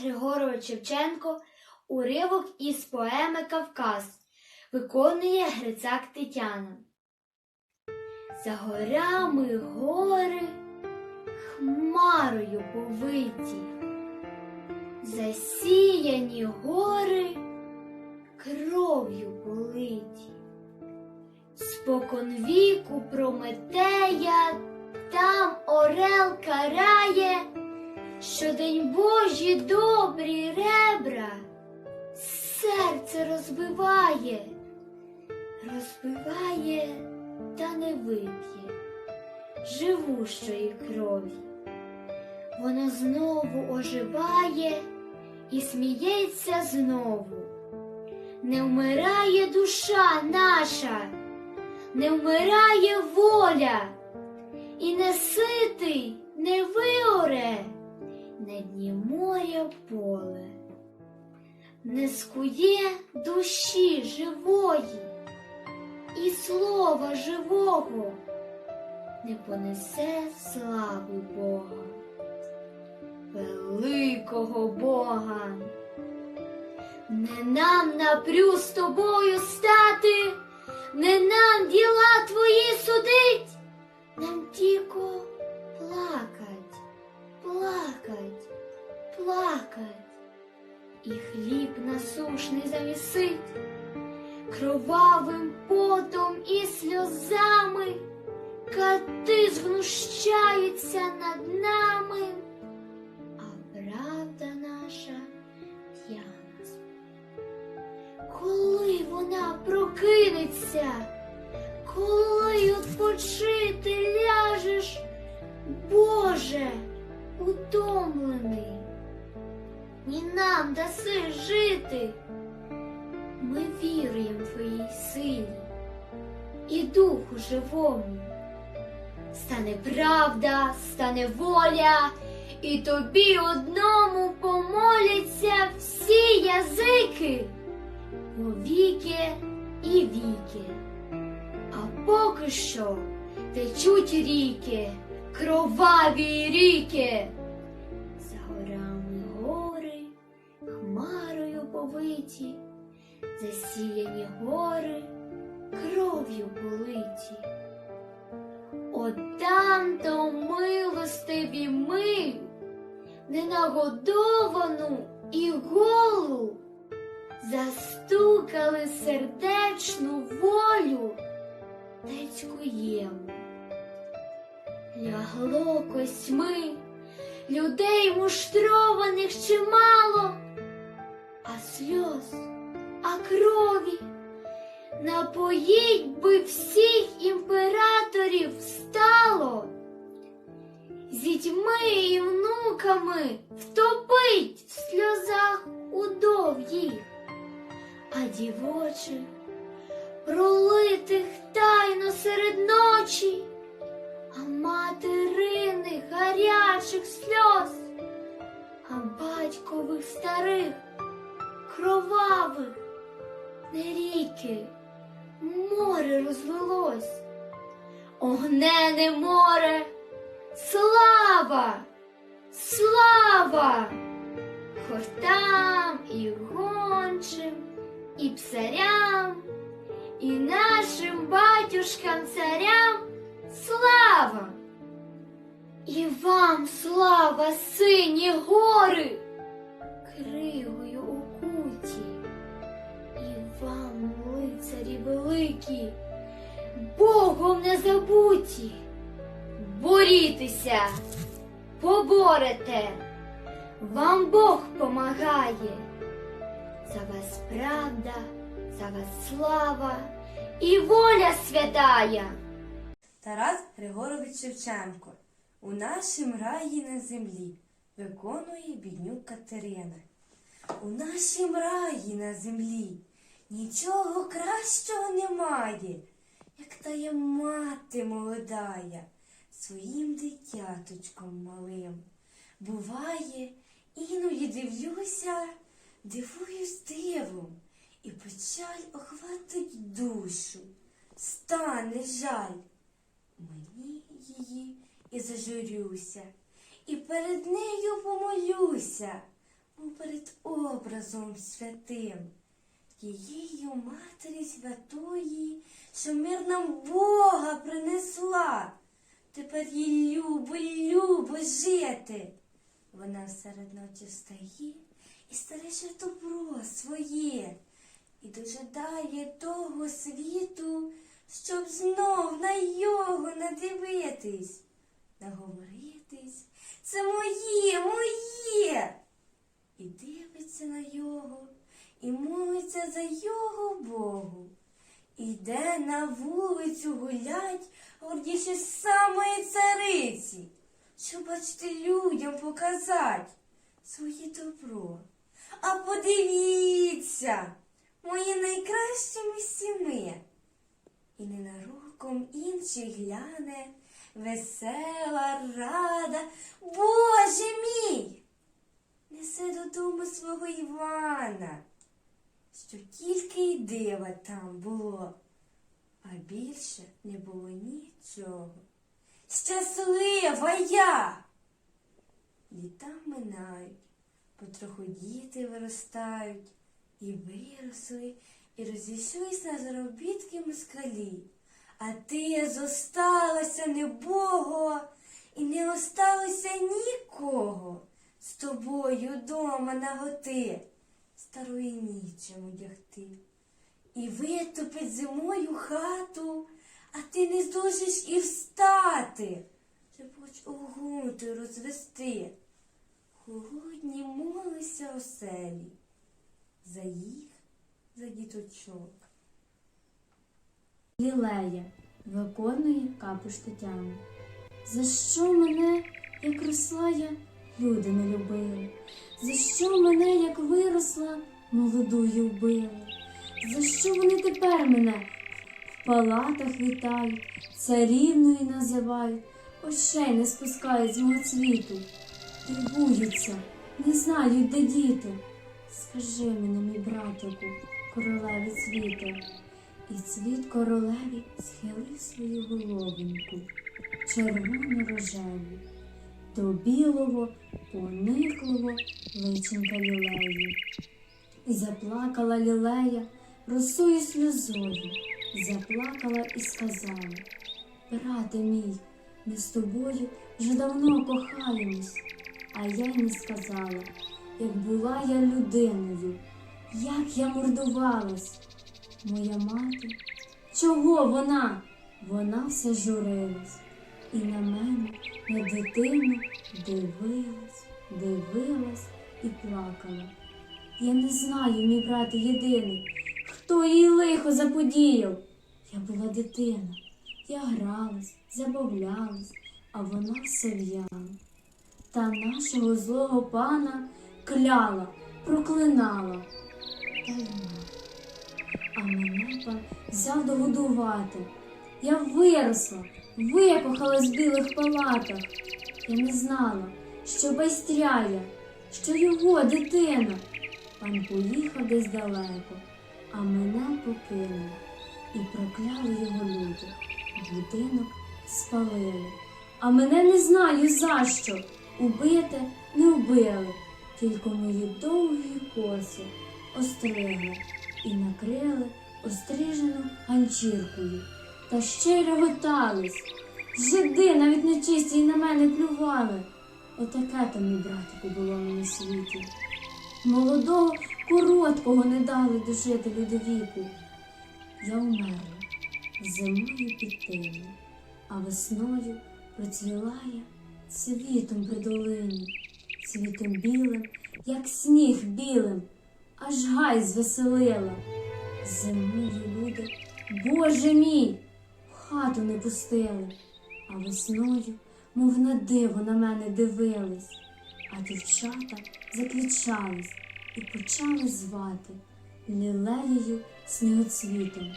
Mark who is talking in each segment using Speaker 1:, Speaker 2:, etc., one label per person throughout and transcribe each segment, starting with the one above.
Speaker 1: Григорович Шевченко уривок із поеми Кавказ виконує Грицак Тетяна. За горами гори хмарою повиті, засіяні гори кров'ю политі. Спокон віку Прометея там орел карає, щодень Божі добрі ребра серце розбиває, розбиває та не вип'є живущої крові. Воно знову оживає і сміється знову. Не вмирає душа наша, не вмирає воля, і не ситий, не виоре на дні моря поле, не скує душі живої, і слова живого не понесе слави Бога, великого Бога. Не нам напрю з тобою стати, не нам діла прокинеться, коли відпочити ляжеш, Боже, утомлений, ні нам даси жити. Ми віруємо Твоїй силі і Духу живому. Стане правда, стане воля, і тобі одному помоляться всі язики повіки і віки. А поки що течуть ріки, кроваві ріки. За горами гори, хмарою повиті, засіяні гори, кров'ю политі. От там-то милостиві ми, ненагодовану і голу застукали сердечну волю. Та цькуємо. Лягло косьми, людей муштрованих чимало, а сльоз, а крові. Напоїть би всіх імператорів стало, дітьми і внуками втопить в сльозах удов їх а дівочих, пролитих тайно серед ночі, а материних гарячих сльоз, а батькових старих, кровавих, не ріки, море розвелось, огнене море, слава, слава, хортам і псарям, і нашим батюшкам царям слава! І вам слава, сині гори, кривою окуті, і вам, лицарі великі, Богом не забуті, борітеся, поборете, вам Бог помагає. За вас правда, за вас слава і воля святая.
Speaker 2: Тарас Григорович Шевченко у нашім раї на землі виконує біднюк Катерина. У нашім раї на землі нічого кращого немає, як тая мати молодая своїм дитяточком малим. Буває, іноді дивлюся, дивуюсь дивом, і печаль охватить душу, стане жаль. Мені її і зажурюся, і перед нею помолюся. мов перед образом святим, тією матері святої, що мир нам Бога принесла. Тепер їй любо, любо жити. Вона серед ночі встає і стереже добро своє, і дожидає того світу, щоб знов на його надивитись, наговоритись. Це моє, моє. І дивиться на його, і молиться за його Богу. Іде на вулицю гулять, гордіше самої цариці, щоб бачити людям показать своє добро. А подивіться, мої найкращі сіми. І ненароком інший гляне, весела, рада, Боже мій! Несе додому свого Івана, що тільки й дива там було, а більше не було нічого. Щаслива я! Літа минають, потроху діти виростають, і виросли, і розійшлись на заробітки москалі. А ти зосталася небого, і не осталося нікого з тобою дома наготи, старої нічим одягти. І витопить зимою хату, а ти не здужиш і встати, щоб хоч огунти розвести. Холодні молися оселі, за їх, за діточок.
Speaker 1: Лілея виконує капуш Тетяна. За що мене, як росла я, люди не любили? За що мене, як виросла, молодою вбили? За що вони тепер мене в палатах вітають, царівною називають, очей не спускають з мого цвіту, дивуються, не знають, де діти. Скажи мені, мій братику, королеві цвіте, і цвіт королеві схилив свою головоньку, червоно рожеву, до білого, пониклого личенка лілеї. І заплакала лілея росою сльозою, заплакала і сказала, брате мій, ми з тобою вже давно кохаємось, а я й не сказала, як була я людиною, як я мордувалась. Моя мати, чого вона? Вона все журилась і на мене, на дитину, дивилась, дивилась і плакала. Я не знаю, мій брате єдиний, хто їй лихо заподіяв. Я була дитина, я гралась, забавлялась, а вона все в'яла. Та нашого злого пана кляла, проклинала. Та й на. А мене пан взяв догодувати. Я виросла, викохалась в білих палатах. Я не знала, що байстряє, що його дитина. Пан поїхав десь далеко, а мене покинув. І прокляли його люди. Будинок спалили. А мене не знаю за що. Убити не вбили, тільки мої довгі коси остригли і накрили острижену ганчіркою. Та ще й реготались. Жиди навіть нечисті й на мене плювали. Отаке то, мій братику, було на світі. Молодого, короткого не дали дожити до віку. Я вмерла зимою під а весною процвіла я цвітом при долині, цвітом білим, як сніг білим, аж гай звеселила. Зимою люди, Боже мій, в хату не пустили, а весною, мов на диво на мене дивились, а дівчата заквічались і почали звати лілеєю снігоцвітом.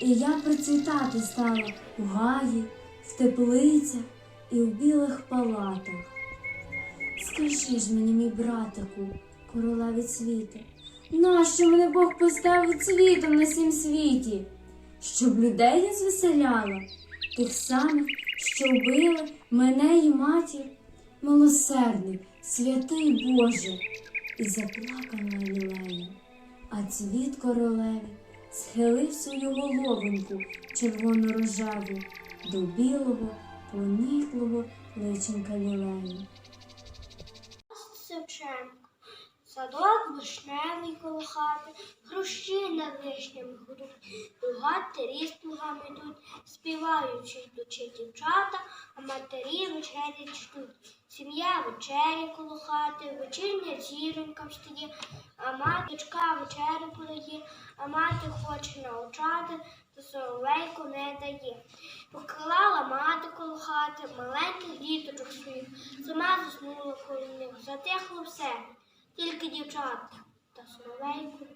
Speaker 1: І я процвітати стала у гаї, в теплицях і в білих палатах. Скажи ж мені, мій братику, королеві цвіти, нащо мене Бог поставив цвітом на сім світі? Щоб людей я звеселяла, тих самих, що вбили мене і матір, милосердний, святий Боже, і заплакала лілея, а цвіт королеві схилив свою головоньку червоно-рожеву до білого, пониклого личенька лілеї.
Speaker 3: Шевченко. Садок вишневий коло хати, хрущі над вишнями гудуть, Дугати ріс плугами йдуть, співаючи йдучи дівчата, а матері вечері чтуть. Сім'я вечеря коло хати, вечірня зіронька встає, а маточка вечерю подає, а мати хоче навчати, та соловейку не дає. Мати хати маленьких діточок своїх, сама заснула коло них, затихло все, тільки дівчата та соловейку